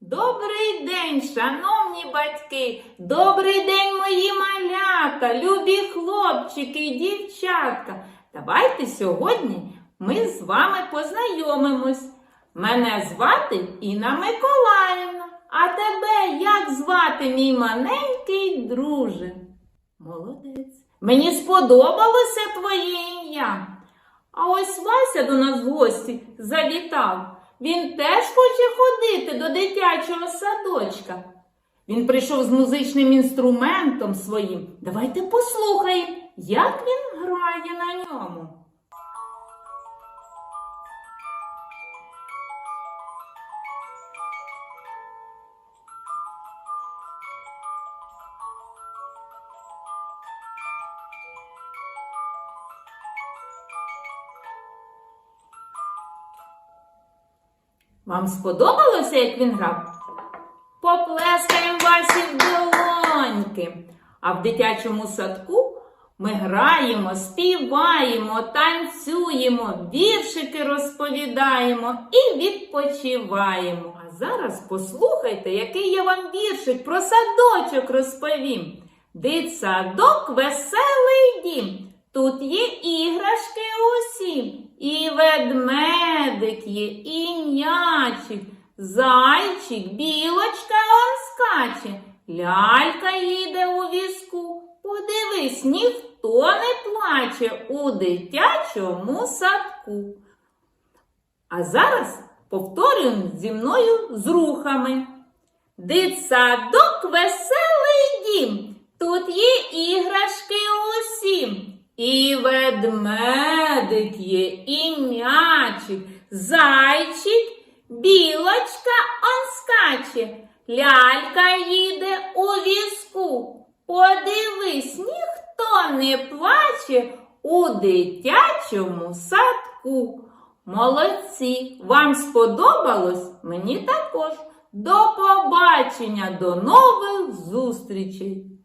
Добрий день, шановні батьки! Добрий день, мої малята, любі хлопчики і дівчатка. Давайте сьогодні ми з вами познайомимось. Мене звати Інна Миколаївна. А тебе як звати, мій маленький друже? Молодець. Мені сподобалося твоє ім'я. А ось Вася до нас в гості завітав. Він теж хоче ходити до дитячого садочка. Він прийшов з музичним інструментом своїм. Давайте послухаємо, як він грає на ньому. Вам сподобалося, як він грав? Поплескаємо Васі в долоньки. А в дитячому садку ми граємо, співаємо, танцюємо, віршики розповідаємо і відпочиваємо. А зараз послухайте, який я вам віршик про садочок розповім. Дитсадок веселий дім. Тут є іграшки усі, і ведмедик є, і м'ячик, зайчик, білочка он скаче, лялька їде у візку. Подивись, ніхто не плаче у дитячому садку. А зараз повторюємо зі мною з рухами. Дитсадок веселий дім. Тут є іграшки. І ведмедик є, і м'ячик, зайчик, білочка он лялька їде у візку. Подивись, ніхто не плаче у дитячому садку. Молодці! Вам сподобалось? Мені також. До побачення, до нових зустрічей!